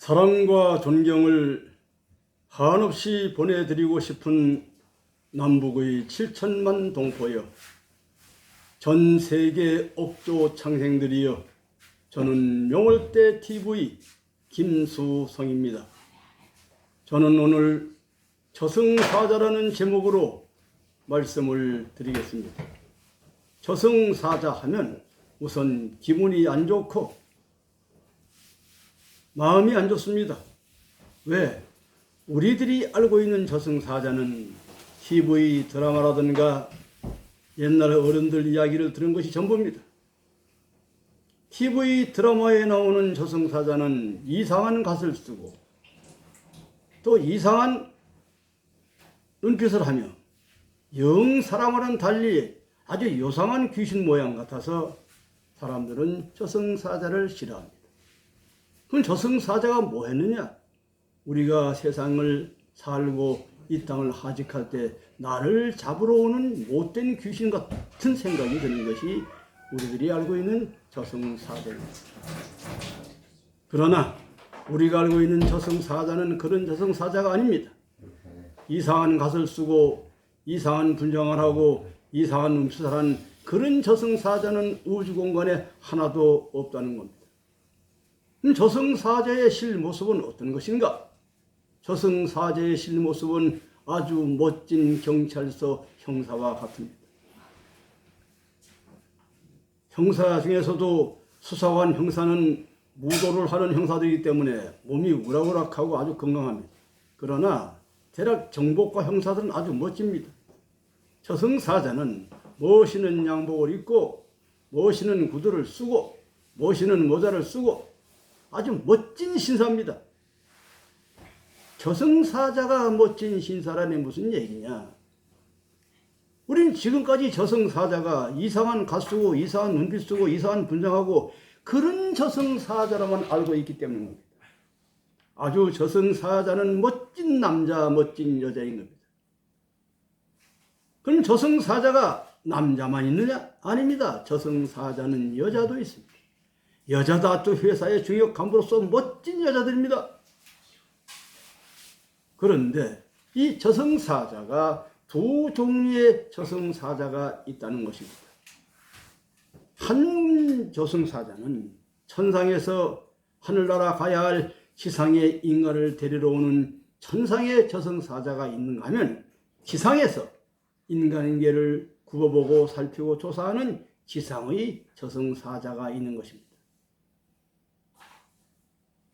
사랑과 존경을 한없이 보내드리고 싶은 남북의 7천만 동포여 전 세계 옥조 창생들이여 저는 명월대 TV 김수성입니다. 저는 오늘 저승사자라는 제목으로 말씀을 드리겠습니다. 저승사자 하면 우선 기분이 안 좋고 마음이 안 좋습니다. 왜? 우리들이 알고 있는 저승사자는 TV 드라마라든가 옛날 어른들 이야기를 들은 것이 전부입니다. TV 드라마에 나오는 저승사자는 이상한 갓을 쓰고 또 이상한 눈빛을 하며 영 사람과는 달리 아주 요상한 귀신 모양 같아서 사람들은 저승사자를 싫어합니다. 그럼 저승사자가 뭐 했느냐? 우리가 세상을 살고 이 땅을 하직할 때 나를 잡으러 오는 못된 귀신 같은 생각이 드는 것이 우리들이 알고 있는 저승사자입니다. 그러나 우리가 알고 있는 저승사자는 그런 저승사자가 아닙니다. 이상한 갓을 쓰고 이상한 분장을 하고 이상한 음식을 한 그런 저승사자는 우주 공간에 하나도 없다는 겁니다. 그럼 저승사자의 실모습은 어떤 것인가? 저승사자의 실모습은 아주 멋진 경찰서 형사와 같습니다. 형사 중에서도 수사관 형사는 무도를 하는 형사들이기 때문에 몸이 우락우락하고 아주 건강합니다. 그러나 대략 정복과 형사들은 아주 멋집니다. 저승사자는 멋있는 양복을 입고 멋있는 구두를 쓰고 멋있는 모자를 쓰고 아주 멋진 신사입니다. 저승사자가 멋진 신사라니 무슨 얘기냐? 우린 지금까지 저승사자가 이상한 갓쓰고 이상한 눈빛 쓰고 이상한 분장하고 그런 저승사자라만 알고 있기 때문입니다. 아주 저승사자는 멋진 남자, 멋진 여자인 겁니다. 그럼 저승사자가 남자만 있느냐? 아닙니다. 저승사자는 여자도 있습니다. 여자다 또 회사의 중요 간부로서 멋진 여자들입니다. 그런데 이 저승사자가 두 종류의 저승사자가 있다는 것입니다. 한 저승사자는 천상에서 하늘나라 가야 할 지상의 인간을 데리러 오는 천상의 저승사자가 있는가 하면 지상에서 인간계를 굽어보고 살피고 조사하는 지상의 저승사자가 있는 것입니다.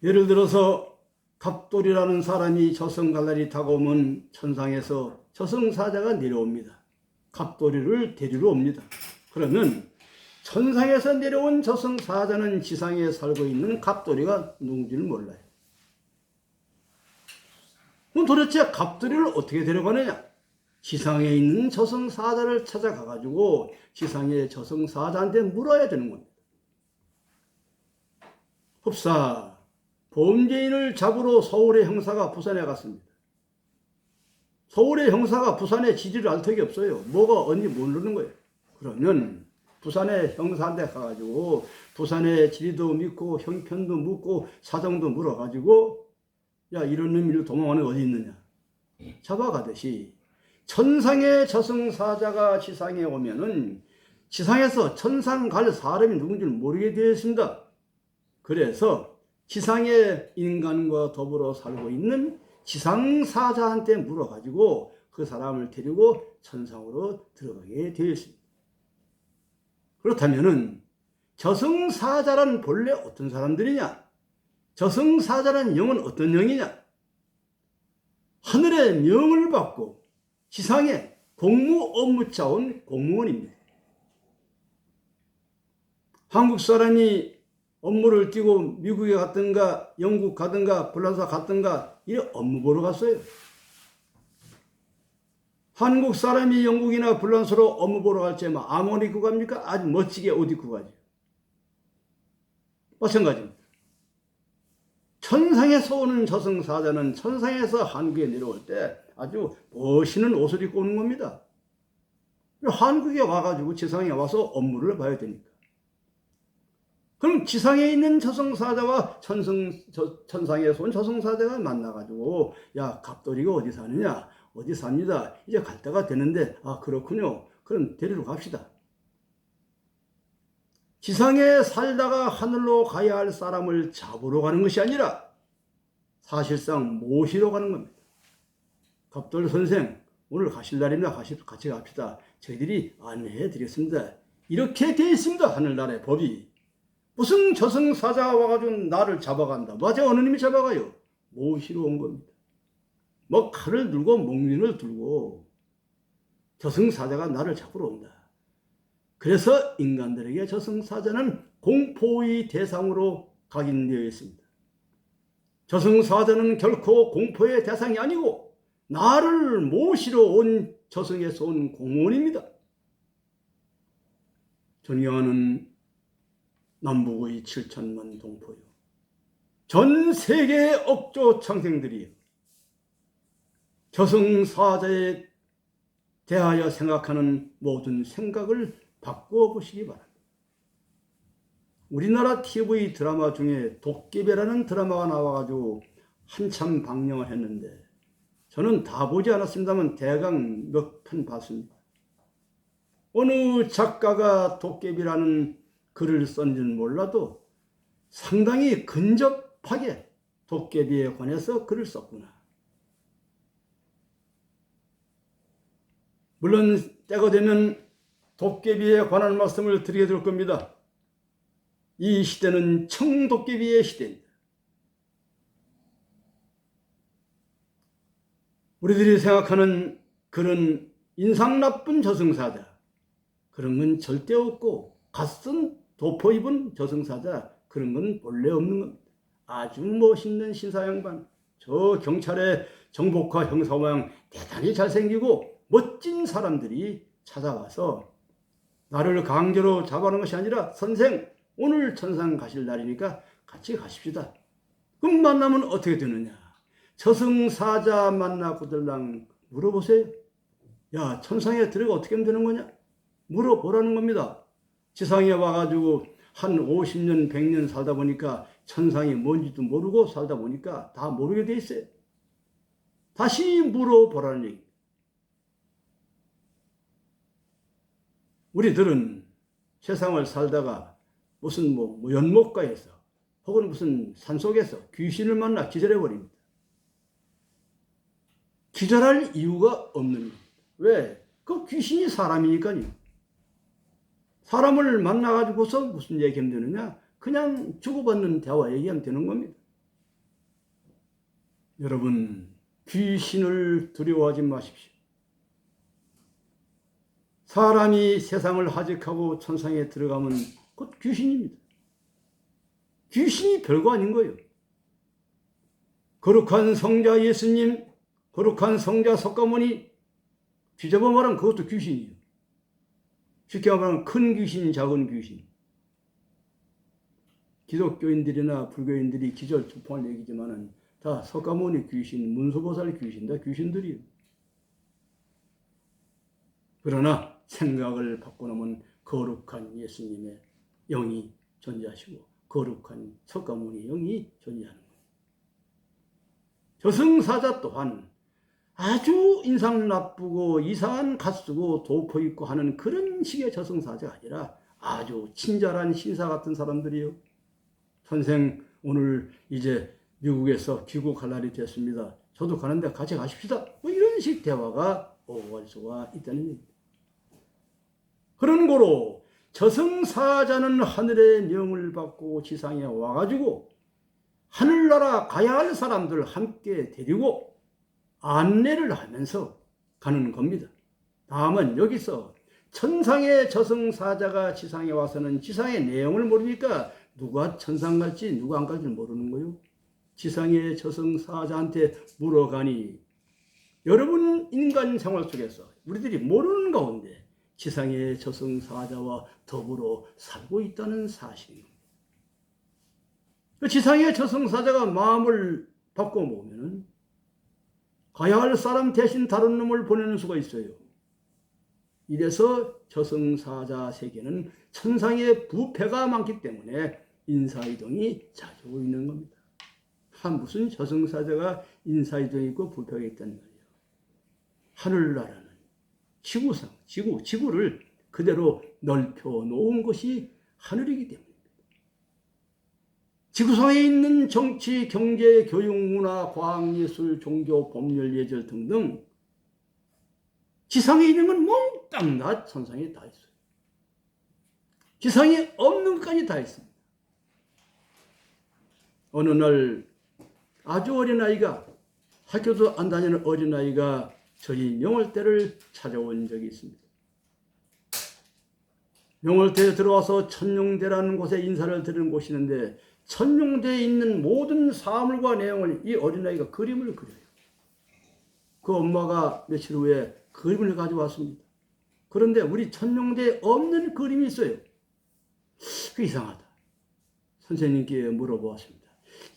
예를 들어서 갑돌이라는 사람이 저승갈날이 다가오면 천상에서 저승사자가 내려옵니다. 갑돌이를 데리러 옵니다. 그러면 천상에서 내려온 저승사자는 지상에 살고 있는 갑돌이가 누군지를 몰라요. 그럼 도대체 갑돌이를 어떻게 데려가느냐? 지상에 있는 저승사자를 찾아가가지고 지상의 저승사자한테 물어야 되는 겁니다. 흡사, 범죄인을 잡으러 서울의 형사가 부산에 갔습니다. 서울의 형사가 부산의 지지를 알 턱이 없어요. 뭐가 어디 모르는 거예요. 그러면 부산의 형사한테 가가지고 부산의 지리도 믿고 형편도 묻고 사정도 물어가지고 야 이런 놈이 도망하는 어디 있느냐 잡아가듯이 천상의 저승사자가 지상에 오면은 지상에서 천상 갈 사람이 누군지 모르게 되어 있습니다. 그래서 지상의 인간과 더불어 살고 있는 지상사자한테 물어가지고 그 사람을 데리고 천상으로 들어가게 되어 있습니다. 그렇다면은 저승사자란 본래 어떤 사람들이냐? 저승사자란 영은 어떤 영이냐? 하늘의 명을 받고 지상에 공무 업무차 온 공무원입니다. 한국 사람이 업무를 뛰고 미국에 갔든가 영국 가든가 불란서 갔든가 이래 업무 보러 갔어요. 한국 사람이 영국이나 불란서로 업무 보러 갈 때만 아무리 입고 갑니까? 아주 멋지게 옷 입고 가죠. 마찬가지입니다. 천상에서 오는 저승사자는 천상에서 한국에 내려올 때 아주 멋있는 옷을 입고 오는 겁니다. 한국에 와가지고 지상에 와서 업무를 봐야 되니까. 그럼 지상에 있는 저승사자와 천성, 저, 천상에서 온 저승사자가 만나가지고 야 갑돌이가 어디 사느냐? 어디 삽니다. 이제 갈 때가 되는데 아 그렇군요. 그럼 데리러 갑시다. 지상에 살다가 하늘로 가야 할 사람을 잡으러 가는 것이 아니라 사실상 모시러 가는 겁니다. 갑돌 선생 오늘 가실 날입니다. 같이, 갑시다. 저희들이 안내해 드리겠습니다. 이렇게 돼 있습니다. 하늘나라의 법이 무슨 저승 사자가 와가지고 나를 잡아간다. 맞아, 어느 님이 잡아가요? 모시러 온 겁니다. 뭐 칼을 들고 목민을 들고 저승 사자가 나를 잡으러 온다. 그래서 인간들에게 저승 사자는 공포의 대상으로 각인되어 있습니다. 저승 사자는 결코 공포의 대상이 아니고 나를 모시러 온 저승에서 온 공원입니다. 존경하는 남북의 7천만 동포요. 전 세계의 억조 창생들이 저승사자에 대하여 생각하는 모든 생각을 바꾸어 보시기 바랍니다. 우리나라 TV 드라마 중에 도깨비라는 드라마가 나와가지고 한참 방영을 했는데 저는 다 보지 않았습니다만 대강 몇 편 봤습니다. 어느 작가가 도깨비라는 글을 썼는지는 몰라도 상당히 근접하게 도깨비에 관해서 글을 썼구나. 물론 때가 되면 도깨비에 관한 말씀을 드리게 될 겁니다. 이 시대는 청도깨비의 시대입니다. 우리들이 생각하는 그런 인상 나쁜 저승사자 그런 건 절대 없고 갓쓴 도포 입은 저승사자 그런 건 본래 없는 겁니다. 아주 멋있는 신사 양반 저 경찰의 정복화 형사 모양 대단히 잘생기고 멋진 사람들이 찾아와서 나를 강제로 잡아놓은 것이 아니라 선생 오늘 천상 가실 날이니까 같이 가십시다. 그럼 만나면 어떻게 되느냐? 저승사자 만나 고들랑 물어보세요. 야 천상에 들어가 어떻게 되는 거냐? 물어보라는 겁니다. 지상에 와가지고 한 50년, 100년 살다 보니까 천상이 뭔지도 모르고 살다 보니까 다 모르게 돼 있어요. 다시 물어보라는 얘기. 우리들은 세상을 살다가 무슨 뭐, 뭐 연못가에서 혹은 무슨 산속에서 귀신을 만나 기절해버립니다. 기절할 이유가 없는 겁니다. 왜? 그 귀신이 사람이니까요. 사람을 만나가지고서 무슨 얘기 하면 되느냐? 그냥 주고받는 대화 얘기하면 되는 겁니다. 여러분, 귀신을 두려워하지 마십시오. 사람이 세상을 하직하고 천상에 들어가면 곧 귀신입니다. 귀신이 별거 아닌 거예요. 거룩한 성자 예수님, 거룩한 성자 석가모니, 말하면 그것도 귀신이에요. 쉽게 말하면 큰 귀신, 작은 귀신. 기독교인들이나 불교인들이 기절 투포한 얘기지만은 다 석가모니 귀신, 문수보살 귀신, 다 귀신들이에요. 그러나 생각을 바꿔놓으면 거룩한 예수님의 영이 존재하시고 거룩한 석가모니 영이 존재하는 거예요. 저승사자 또한 아주 인상 나쁘고 이상한 쓰고 도포 입고 하는 그런 식의 저승사자가 아니라 아주 친절한 신사 같은 사람들이요. 선생 오늘 이제 미국에서 귀국할 날이 됐습니다. 저도 가는데 같이 가십시다. 뭐 이런 식 대화가 오갈 수가 있다는 얘기입니다. 그런 거로 저승사자는 하늘의 명을 받고 지상에 와가지고 하늘나라 가야 할 사람들 함께 데리고 안내를 하면서 가는 겁니다. 다음은 여기서 천상의 저승사자가 지상에 와서는 지상의 내용을 모르니까 누가 천상 갈지 누가 안 갈지 모르는 거요. 지상의 저승사자한테 물어가니 여러분 인간 생활 속에서 우리들이 모르는 가운데 지상의 저승사자와 더불어 살고 있다는 사실입니다. 그 지상의 저승사자가 마음을 바꿔 보면은 가야 할 사람 대신 다른 놈을 보내는 수가 있어요. 이래서 저승사자 세계는 천상의 부패가 많기 때문에 인사이동이 자주 있는 겁니다. 한 무슨 저승사자가 인사이동이 있고 불평이 있단 말이에요. 하늘나라는 지구상, 지구, 지구를 그대로 넓혀 놓은 것이 하늘이기 때문입니다. 지구상에 있는 정치, 경제, 교육, 문화, 과학, 예술, 종교, 법률, 예절 등등 지상에 있는 건 몽땅 다 천상에 다 있어요. 지상에 없는 것까지 다 있습니다. 어느 날 아주 어린아이가 학교도 안 다니는 어린아이가 저희 명월대를 찾아온 적이 있습니다. 명월대에 들어와서 천룡대라는 곳에 인사를 드리는 곳이 있는데 천룡대에 있는 모든 사물과 내용을 이 어린아이가 그림을 그려요. 그 엄마가 며칠 후에 그림을 가져왔습니다. 그런데 우리 천룡대에 없는 그림이 있어요. 그 이상하다. 선생님께 물어보았습니다.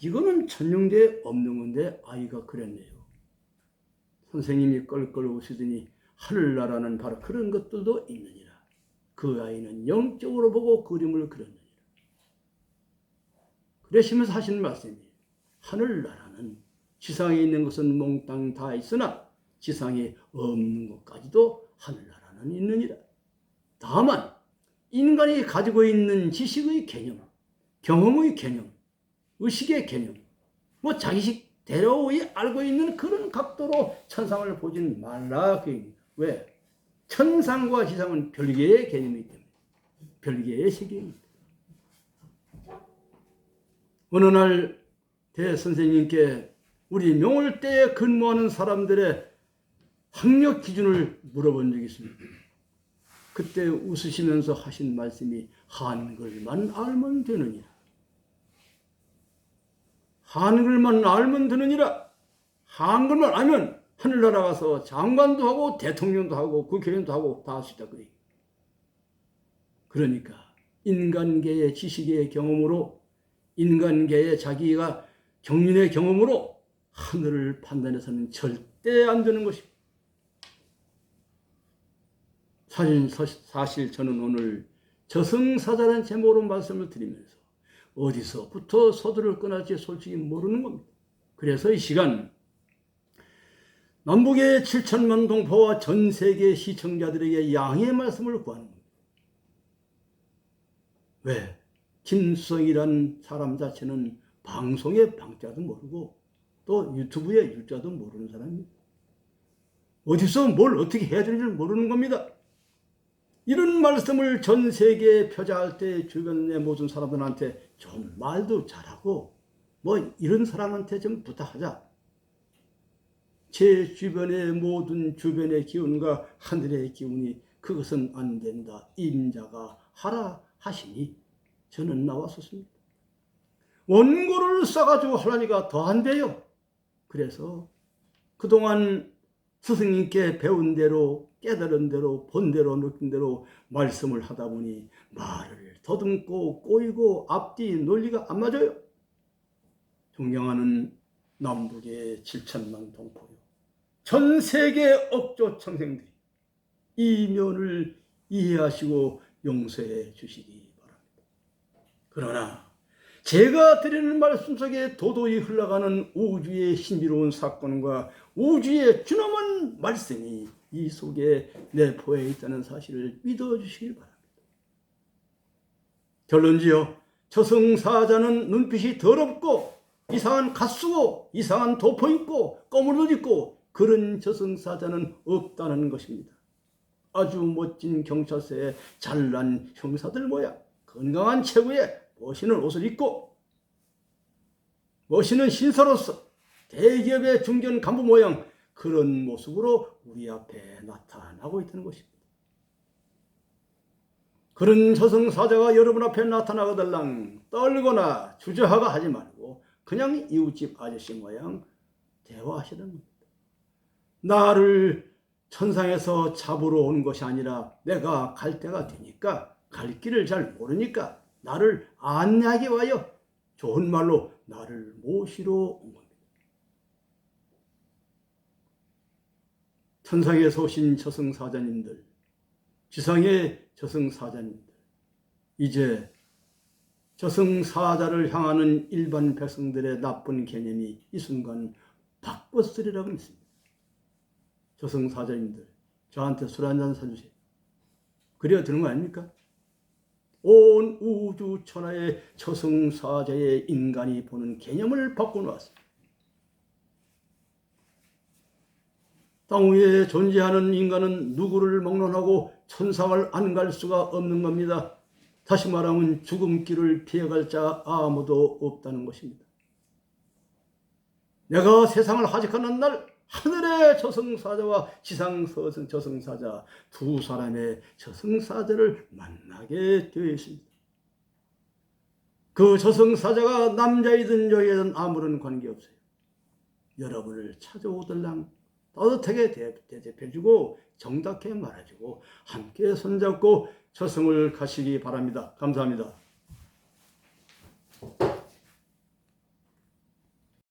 이거는 천룡대에 없는 건데 아이가 그랬네요. 선생님이 껄껄 웃으더니 하늘나라는 바로 그런 것들도 있느니라. 그 아이는 영적으로 보고 그림을 그렸느니라. 그러시면서 하시는 말씀이 하늘나라는 지상에 있는 것은 몽땅 다 있으나 지상에 없는 것까지도 하늘나라는 있느니라. 다만 인간이 가지고 있는 지식의 개념, 경험의 개념, 의식의 개념, 뭐 자기식 대로의 알고 있는 그런 각도로 천상을 보진 말라 그 얘기입니다. 왜? 천상과 지상은 별개의 개념이기 때문에 별개의 세계입니다. 어느 날 대선생님께 우리 명월대에 근무하는 사람들의 학력 기준을 물어본 적이 있습니다. 그때 웃으시면서 하신 말씀이 한글만 알면 되느니라. 한글만 알면 되느니라. 한글만 알면 하늘나라 가서 장관도 하고 대통령도 하고 국회의원도 하고 다 할 수 있다 그래. 그러니까 인간계의 지식의 경험으로 인간계의 자기가 경륜의 경험으로 하늘을 판단해서는 절대 안 되는 것입니다. 사실, 사실 저는 오늘 저승사자라는 제목으로 말씀을 드리면서 어디서부터 서두를 끊을지 솔직히 모르는 겁니다. 그래서 이 시간 남북의 7천만 동포와 전 세계 시청자들에게 양해 말씀을 구하는 겁니다. 왜? 김수성이란 사람 자체는 방송의 방자도 모르고 또 유튜브의 유자도 모르는 사람입니다. 어디서 뭘 어떻게 해야 되는지 모르는 겁니다. 이런 말씀을 전 세계에 표자할 때 주변의 모든 사람들한테 좀 말도 잘하고 뭐 이런 사람한테 좀 부탁하자. 제 주변의 모든 주변의 기운과 하늘의 기운이 그것은 안 된다. 임자가 하라 하시니 저는 나왔었습니다. 원고를 써가지고 하려니까 더 안 돼요. 그래서 그동안 스승님께 배운 대로 깨달은 대로 본 대로 느낀 대로 말씀을 하다 보니 말을 더듬고 꼬이고 앞뒤 논리가 안 맞아요. 존경하는 남북의 7천만 동포요. 전 세계 억조 청생들이 이 면을 이해하시고 용서해 주시기. 그러나 제가 드리는 말씀 속에 도도히 흘러가는 우주의 신비로운 사건과 우주의 준엄한 말씀이 이 속에 내포해 있다는 사실을 믿어주시길 바랍니다. 결론지요. 저승사자는 눈빛이 더럽고 이상한 갓수고 이상한 도포 입고 검을 옷 입고 그런 저승사자는 없다는 것입니다. 아주 멋진 경찰서에 잘난 형사들 모양 건강한 체구에 멋있는 옷을 입고 멋있는 신사로서 대기업의 중견 간부 모양 그런 모습으로 우리 앞에 나타나고 있다는 것입니다. 그런 저승사자가 여러분 앞에 나타나거들랑 떨거나 주저하가 하지 말고 그냥 이웃집 아저씨 모양 대화하시는 겁니다. 나를 천상에서 잡으러 온 것이 아니라 내가 갈 때가 되니까 갈 길을 잘 모르니까 나를 안내하게 와요. 좋은 말로 나를 모시러 온 겁니다. 천상에서 오신 저승사자님들, 지상의 저승사자님들, 이제 저승사자를 향하는 일반 백성들의 나쁜 개념이 이 순간 바꿨으리라고 믿습니다. 저승사자님들, 저한테 술 한잔 사주세요. 그래야 되는 거 아닙니까? 온 우주 천하의 저승사자의 인간이 보는 개념을 바꿔놓았습니다. 땅 위에 존재하는 인간은 누구를 막론하고 천상을 안 갈 수가 없는 겁니다. 다시 말하면 죽음길을 피해갈 자 아무도 없다는 것입니다. 내가 세상을 하직하는 날 하늘의 저승사자와 지상 저승사자 두 사람의 저승사자를 만나게 되어 있습니다. 그 저승사자가 남자이든 여자이든 아무런 관계없어요. 여러분을 찾아오들랑 따뜻하게 대- 대접해주고 정답게 말해주고 함께 손잡고 저승을 가시기 바랍니다. 감사합니다.